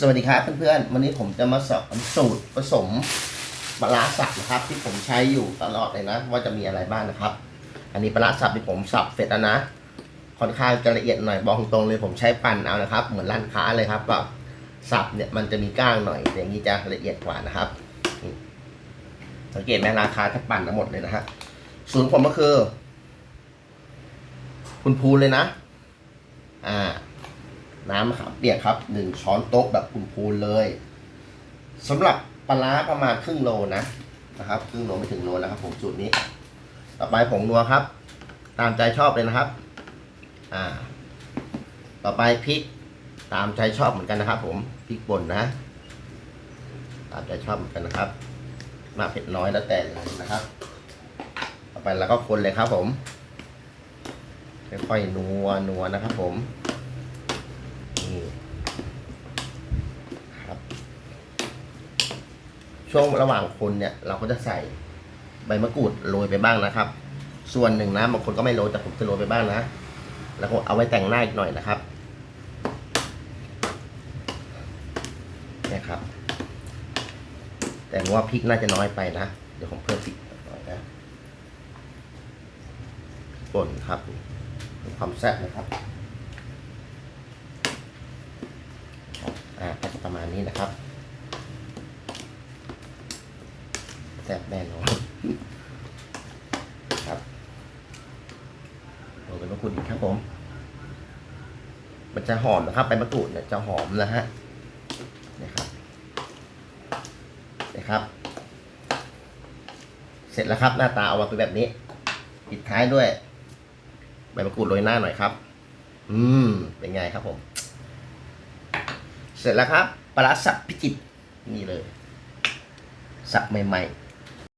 สวัสดีครับเพื่อนๆ วันนี้ผมจะมาสอนสูตรผสมปลาร้าสับนะครับ ที่ผมใช้อยู่ตลอดเลยนะ ว่าจะมีอะไรบ้างนะครับ อันนี้ปลาร้าสับที่ผมสับเสร็จแล้วนะค่อนข้างจะละเอียดหน่อยบอกตรงเลยผมใช้ปั่นเอานะครับ เหมือนร้านค้าเลยครับก็สับเนี่ยมันจะมีก้างหน่อยแต่อย่างนี้จะละเอียดกว่านะครับสังเกตไหมราคาถ้าปั่นทั้งหมดเลยนะฮะสูตรผมก็คือ คุณพูนเลยนะ อ่า น้ำมะขามเปียกครับหนึ่งช้อนโต๊ะแบบพูนๆเลยสำหรับปลาประมาณครึ่งโลนะนะครับครึ่งโลไม่ถึงโลนะครับ ผมสูตรนี้ ต่อไปผงนัวครับ ตามใจชอบเลยนะครับ อ่า ต่อไปพริกตามใจชอบเหมือนกันนะครับ ผมพริกป่นนะ ตามใจชอบเหมือนกันนะครับมากเผ็ดน้อยแล้วแต่เลยนะครับ ต่อไปเราก็คนเลยครับ ผมค่อยๆนัวนัวนะครับ ผม ช่วงระหว่างคนเนี่ยเราก็จะใส่ใบมะกรูดโรยไปบ้างนะครับ ส่วนหนึ่งนะบางคนก็ไม่โรยแต่ผมจะโรยไปบ้างนะ แล้วก็เอาไว้แต่งหน้าอีกหน่อยนะครับนี่ครับ แต่ว่าพริกน่าจะน้อยไปนะ เดี๋ยวผมเพิ่มพริกหน่อยนะป่นครับความแซ่บนะครับอ่าประมาณนี้นะครับ แซ่บแน่นอนครับลงไปมะกรูดอีกครับผม มันจะหอมนะครับใบมะกรูดเนี่ยจะหอมนะฮะนี่ครับนี่ครับ เสร็จแล้วครับหน้าตาเอามาเป็นแบบนี้ปิดท้ายด้วยใบมะกรูดโรยหน้าหน่อยครับ อืม เป็นไงครับผม เสร็จแล้วครับปลารสับพิจิตนี่เลย สับใหม่ ๆ